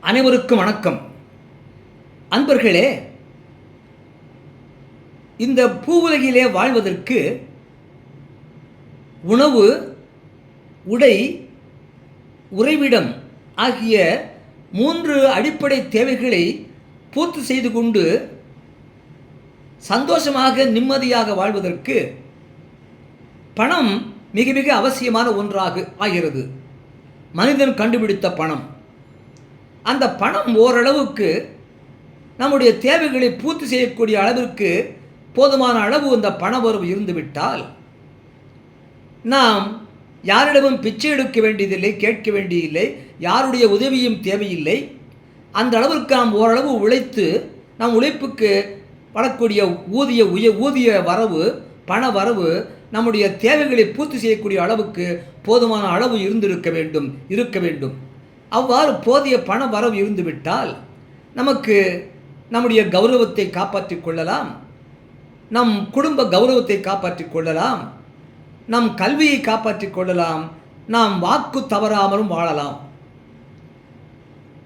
அனைவருக்கும் வணக்கம். அன்பர்களே இந்த பூவுலகிலே வாழ்வதற்கு உணவு உடை உறைவிடம் ஆகிய மூன்று அடிப்படை தேவைகளை பூர்த்தி செய்து கொண்டு சந்தோஷமாக நிம்மதியாக வாழ்வதற்கு பணம் மிக மிக அவசியமான ஒன்றாக ஆகிறது. மனிதன் கண்டுபிடித்த பணம். அந்த பணம் ஓரளவுக்கு நம்முடைய தேவைகளை பூர்த்தி செய்யக்கூடிய அளவிற்கு போதுமான அளவு அந்த பண வரவு இருந்துவிட்டால் நாம் யாரிடமும் பிச்சை எடுக்க வேண்டியதில்லை கேட்க வேண்டியதில்லை யாருடைய உதவியும் தேவையில்லை. அந்த அளவிற்கு நாம் ஓரளவு உழைத்து நம் உழைப்புக்கு வரக்கூடிய ஊதிய உய ஊதிய வரவு பண வரவு நம்முடைய தேவைகளை பூர்த்தி செய்யக்கூடிய அளவுக்கு போதுமான அளவு இருந்திருக்க வேண்டும் இருக்க வேண்டும். அவ்வாறு போதிய பண வரவு இருந்துவிட்டால் நமக்கு நம்முடைய கௌரவத்தை காப்பாற்றிக் கொள்ளலாம். நம் குடும்ப கௌரவத்தை காப்பாற்றிக் கொள்ளலாம். நம் கல்வியை காப்பாற்றிக் கொள்ளலாம். நாம் வாக்கு தவறாமலும் வாழலாம்.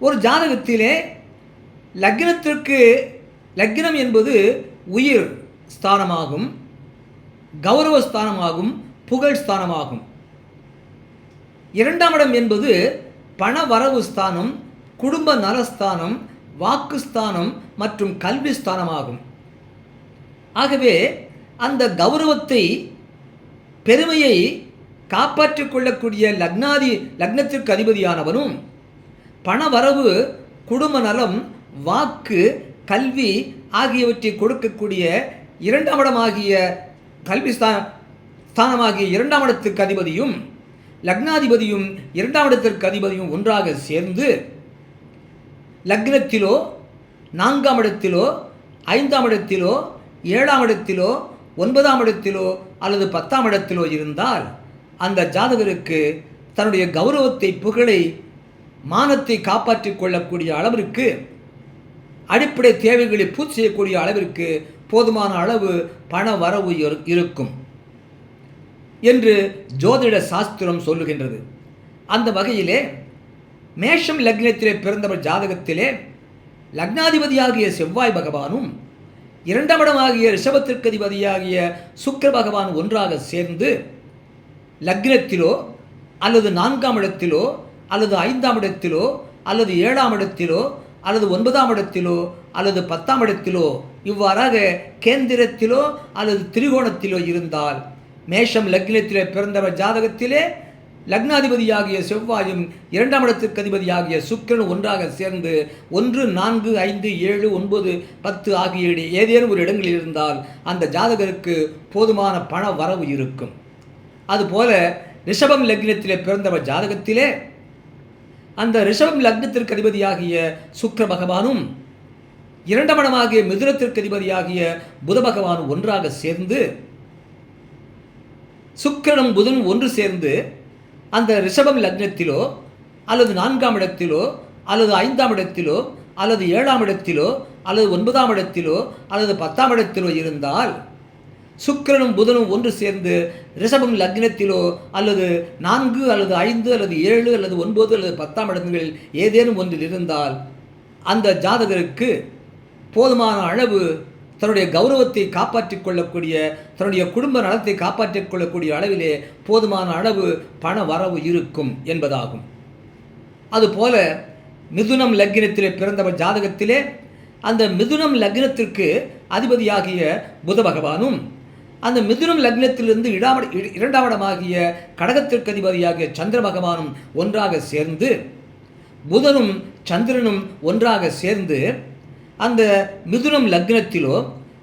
ஒரு ஜாதகத்திலே லக்னத்திற்கு லக்னம் என்பது உயிர் ஸ்தானமாகும் கௌரவ ஸ்தானமாகும் புகழ் ஸ்தானமாகும். இரண்டாம் இடம் என்பது பண வரவு ஸ்தானம் குடும்ப நலஸ்தானம் வாக்குஸ்தானம் மற்றும் கல்வி ஸ்தானமாகும் ஆகவே அந்த கௌரவத்தை பெருமையை காப்பாற்றிக் கொள்ளக்கூடிய லக்னாதி லக்னத்திற்கு அதிபதியானவனும் பண வரவு குடும்ப நலம் வாக்கு கல்வி ஆகியவற்றை கொடுக்கக்கூடிய இரண்டாம் இடமாகிய கல்வி ஸ்தான ஸ்தானமாகிய இரண்டாம் இடத்துக்கு அதிபதியும் லக்னாதிபதியும் இரண்டாம் இடத்திற்கு அதிபதியும் ஒன்றாக சேர்ந்து லக்னத்திலோ நான்காம் இடத்திலோ ஐந்தாம் இடத்திலோ ஏழாம் இடத்திலோ ஒன்பதாம் இடத்திலோ அல்லது பத்தாம் இடத்திலோ இருந்தால் அந்த ஜாதகருக்கு தன்னுடைய கௌரவத்தை புகழை மானத்தை காப்பாற்றிக் கொள்ளக்கூடிய அளவிற்கு அடிப்படை தேவைகளை பூர்த்தி செய்யக்கூடிய அளவிற்கு போதுமான அளவு பண வரவு இரு- இருக்கும். என்று ஜோதிட சாஸ்திரம் சொல்லுகின்றது. அந்த வகையிலே மேஷம் லக்னத்திலே பிறந்தவர் ஜாதகத்திலே லக்னாதிபதியாகிய செவ்வாய் பகவானும் இரண்டாம் இடமாகிய ரிஷபத்திற்கு அதிபதியாகிய சுக்கிர பகவான் ஒன்றாக சேர்ந்து லக்னத்திலோ அல்லது நான்காம் இடத்திலோ அல்லது ஐந்தாம் இடத்திலோ அல்லது ஏழாம் இடத்திலோ அல்லது ஒன்பதாம் இடத்திலோ அல்லது பத்தாம் இடத்திலோ இவ்வாறாக கேந்திரத்திலோ அல்லது திரிகோணத்திலோ இருந்தால் மேஷம் லக்னத்திலே பிறந்தவர் ஜாதகத்திலே லக்னாதிபதியாகிய செவ்வாயும் இரண்டாம் இடத்திற்கு அதிபதியாகிய சுக்கிரன் ஒன்றாக சேர்ந்து ஒன்று நான்கு ஐந்து ஏழு ஒன்பது பத்து ஆகிய ஏதேனும் ஒரு இடங்களில் இருந்தால் அந்த ஜாதகருக்கு போதுமான பண வரவு இருக்கும். அதுபோல ரிஷபம் லக்னத்திலே பிறந்தவர் ஜாதகத்திலே அந்த ரிஷபம் லக்னத்திற்கு அதிபதியாகிய சுக்கர பகவானும் இரண்டாம் இடமாகிய மிதுனத்திற்கு அதிபதியாகிய புத பகவானும் ஒன்றாக சேர்ந்து சுக்கிரனும் புதனும் ஒன்று சேர்ந்து அந்த ரிஷபம் லக்னத்திலோ அல்லது நான்காம் இடத்திலோ அல்லது ஐந்தாம் இடத்திலோ அல்லது ஏழாம் இடத்திலோ அல்லது ஒன்பதாம் இடத்திலோ அல்லது பத்தாம் இடத்திலோ இருந்தால் சுக்கிரனும் புதனும் ஒன்று சேர்ந்து ரிஷபம் லக்னத்திலோ அல்லது நான்கு அல்லது ஐந்து அல்லது ஏழு அல்லது ஒன்பது அல்லது பத்தாம் இடங்களில் ஏதேனும் ஒன்றில் இருந்தால் அந்த ஜாதகருக்கு போதுமான அளவு தன்னுடைய கௌரவத்தை காப்பாற்றிக் கொள்ளக்கூடிய தன்னுடைய குடும்ப நலத்தை காப்பாற்றிக் கொள்ளக்கூடிய அளவிலே போதுமான அளவு பண வரவு இருக்கும் என்பதாகும். அதுபோல மிதுனம் லக்னத்திலே பிறந்தவர் ஜாதகத்திலே அந்த மிதுனம் லக்னத்திற்கு அதிபதியாகிய புத பகவானும் அந்த மிதுனம் லக்னத்திலிருந்து இடாம இ- இரண்டாம் இடமாகிய கடகத்திற்கு அதிபதியாகிய சந்திர பகவானும் ஒன்றாக சேர்ந்து புதனும் சந்திரனும் ஒன்றாக சேர்ந்து அந்த மிதுனம் லக்னத்திலோ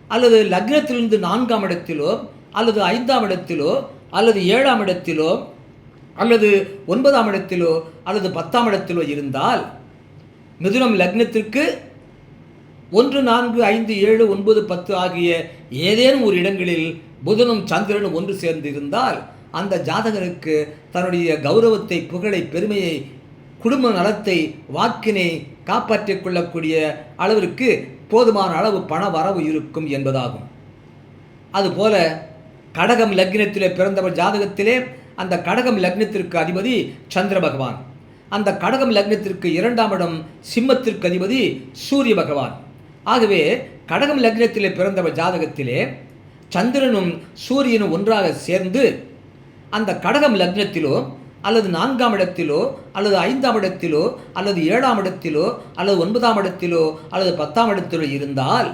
அல்லது லக்னத்திலிருந்து நான்காம் இடத்திலோ அல்லது ஐந்தாம் இடத்திலோ அல்லது ஏழாம் இடத்திலோ அல்லது ஒன்பதாம் இடத்திலோ அல்லது பத்தாம் இடத்திலோ இருந்தால் மிதுனம் லக்னத்திற்கு ஒன்று நான்கு ஐந்து ஏழு ஒன்பது பத்து ஆகிய ஏதேனும் ஒரு இடங்களில் புதனும் சந்திரனும் ஒன்று சேர்ந்து இருந்தால் அந்த ஜாதகருக்கு தன்னுடைய கௌரவத்தை புகழை பெருமையை குடும்ப நலத்தை வாக்கினை காப்பாற்றிக் கொள்ளக்கூடிய அளவிற்கு போதுமான அளவு பண வரவு இருக்கும் என்பதாகும். அதுபோல கடகம் லக்னத்திலே பிறந்தவர் ஜாதகத்திலே அந்த கடகம் லக்னத்திற்கு அதிபதி சந்திர பகவான். அந்த கடகம் லக்னத்திற்கு இரண்டாம் இடம் சிம்மத்திற்கு அதிபதி சூரிய பகவான். ஆகவே கடகம் லக்னத்திலே பிறந்தவர் ஜாதகத்திலே சந்திரனும் சூரியனும் ஒன்றாக சேர்ந்து அந்த கடகம் லக்னத்திலோ அல்லது நான்காம் இடத்திலோ அல்லது ஐந்தாம் இடத்திலோ அல்லது ஏழாம் இடத்திலோ அல்லது ஒன்பதாம் இடத்திலோ அல்லது பத்தாம் இடத்திலோ இருந்தால்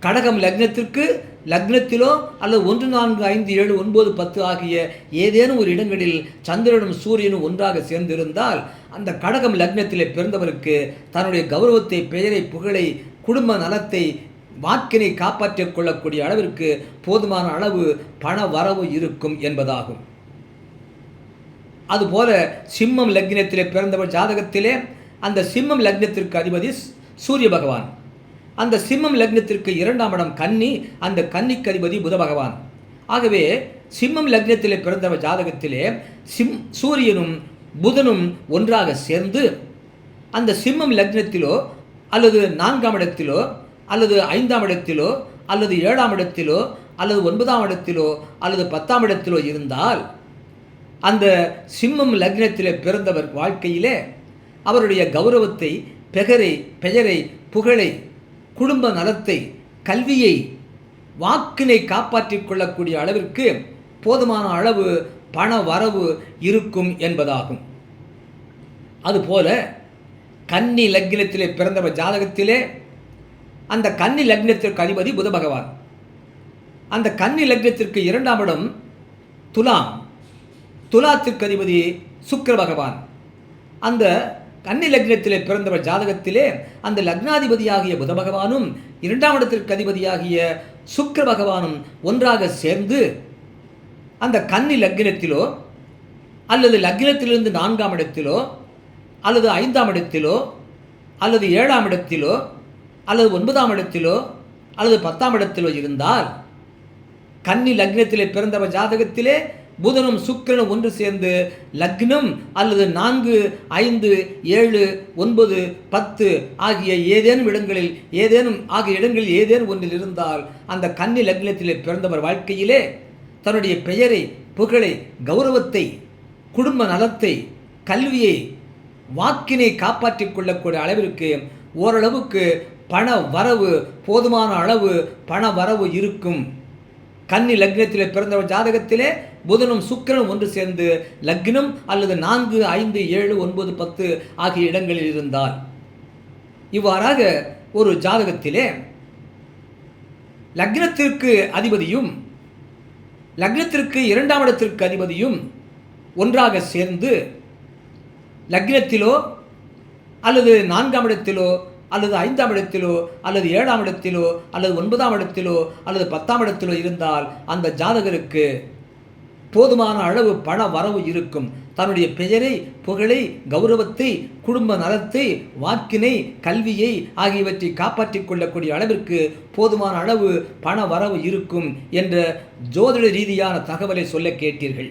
கடகம் லக்னத்திற்கு லக்னத்திலோ அல்லது ஒன்று நான்கு ஐந்து ஏழு ஒன்பது பத்து ஆகிய ஏதேனும் ஒரு இடங்களில் சந்திரனும் சூரியனும் ஒன்றாக சேர்ந்திருந்தால் அந்த கடகம் லக்னத்திலே பிறந்தவருக்கு தன்னுடைய கௌரவத்தை பெயரை புகழை குடும்ப நலத்தை வாக்கினை காப்பாற்றிக் கொள்ளக்கூடிய அளவிற்கு போதுமான அளவு பண வரவு இருக்கும் என்பதாகும். அதுபோல சிம்மம் லக்னத்திலே பிறந்தவர் ஜாதகத்திலே அந்த சிம்மம் லக்னத்திற்கு அதிபதி சூரிய பகவான். அந்த சிம்மம் லக்னத்திற்கு இரண்டாம் இடம் கன்னி அந்த கன்னிக்கு அதிபதி புத பகவான். ஆகவே சிம்மம் லக்னத்திலே பிறந்தவர் ஜாதகத்திலே சிம் சூரியனும் புதனும் ஒன்றாக சேர்ந்து அந்த சிம்மம் லக்னத்திலோ அல்லது நான்காம் இடத்திலோ அல்லது ஐந்தாம் இடத்திலோ அல்லது ஏழாம் இடத்திலோ அல்லது ஒன்பதாம் இடத்திலோ அல்லது பத்தாம் இடத்திலோ இருந்தால் அந்த சிம்மம் லக்னத்தில் பிறந்தவர் வாழ்க்கையிலே அவருடைய கௌரவத்தை பெகரை பெயரை புகழை குடும்ப நலத்தை கல்வியை வாக்கினை காப்பாற்றிக் கொள்ளக்கூடிய அளவிற்கு போதுமான அளவு பண வரவு இருக்கும் என்பதாகும். அதுபோல கன்னி லக்னத்திலே பிறந்தவர் ஜாதகத்திலே அந்த கன்னி லக்னத்திற்கு அதிபதி புத பகவான் அந்த கன்னி லக்னத்திற்கு இரண்டாம் இடம் துலாம். துலாத்திற்கு அதிபதி சுக்கர பகவான். அந்த கன்னி லக்னத்திலே பிறந்தவர் ஜாதகத்திலே அந்த லக்னாதிபதியாகிய புத பகவானும் இரண்டாம் இடத்திற்கு அதிபதியாகிய சுக்கர பகவானும் ஒன்றாக சேர்ந்து அந்த கன்னி லக்னத்திலோ அல்லது லக்னத்திலிருந்து நான்காம் இடத்திலோ அல்லது ஐந்தாம் இடத்திலோ அல்லது ஏழாம் இடத்திலோ அல்லது ஒன்பதாம் இடத்திலோ அல்லது பத்தாம் இடத்திலோ இருந்தால் கன்னி லக்னத்திலே பிறந்தவர் ஜாதகத்திலே புதனும் சுக்கிரனும் ஒன்று சேர்ந்து லக்னம் அல்லது நான்கு ஐந்து ஏழு ஒன்பது பத்து ஆகிய ஏதேனும் இடங்களில் ஏதேனும் ஆகிய இடங்களில் ஏதேனும் ஒன்றில் இருந்தால் அந்த கன்னி லக்னத்திலே பிறந்தவர் வாழ்க்கையிலே தன்னுடைய பெயரை புகழை கௌரவத்தை குடும்ப நலத்தை கல்வியை வாக்கினை காப்பாற்றிக் கொள்ளக்கூடிய அளவிற்கு ஓரளவுக்கு பண வரவு போதுமான அளவு பண வரவு இருக்கும். கன்னி லக்னத்திலே பிறந்தவர் ஜாதகத்திலே புதனும் சுக்கிரனும் ஒன்று சேர்ந்து லக்னம் அல்லது நான்கு ஐந்து ஏழு ஒன்பது பத்து ஆகிய இடங்களில் இருந்தார். இவ்வாறாக ஒரு ஜாதகத்திலே லக்னத்திற்கு அதிபதியும் லக்னத்திற்கு இரண்டாம் இடத்திற்கு அதிபதியும் ஒன்றாக சேர்ந்து லக்னத்திலோ அல்லது நான்காம் இடத்திலோ அல்லது ஐந்தாம் இடத்திலோ அல்லது ஏழாம் இடத்திலோ அல்லது ஒன்பதாம் இடத்திலோ அல்லது பத்தாம் இடத்திலோ இருந்தால் அந்த ஜாதகருக்கு போதுமான அளவு பண வரவு இருக்கும். தன்னுடைய பெயரை புகழை கௌரவத்தை குடும்ப நலத்தை வாக்கினை கல்வியை ஆகியவற்றை காப்பாற்றிக் கொள்ளக்கூடிய அளவிற்கு போதுமான அளவு பண வரவு இருக்கும் என்ற ஜோதிட ரீதியான தகவலை சொல்ல கேட்டீர்கள்.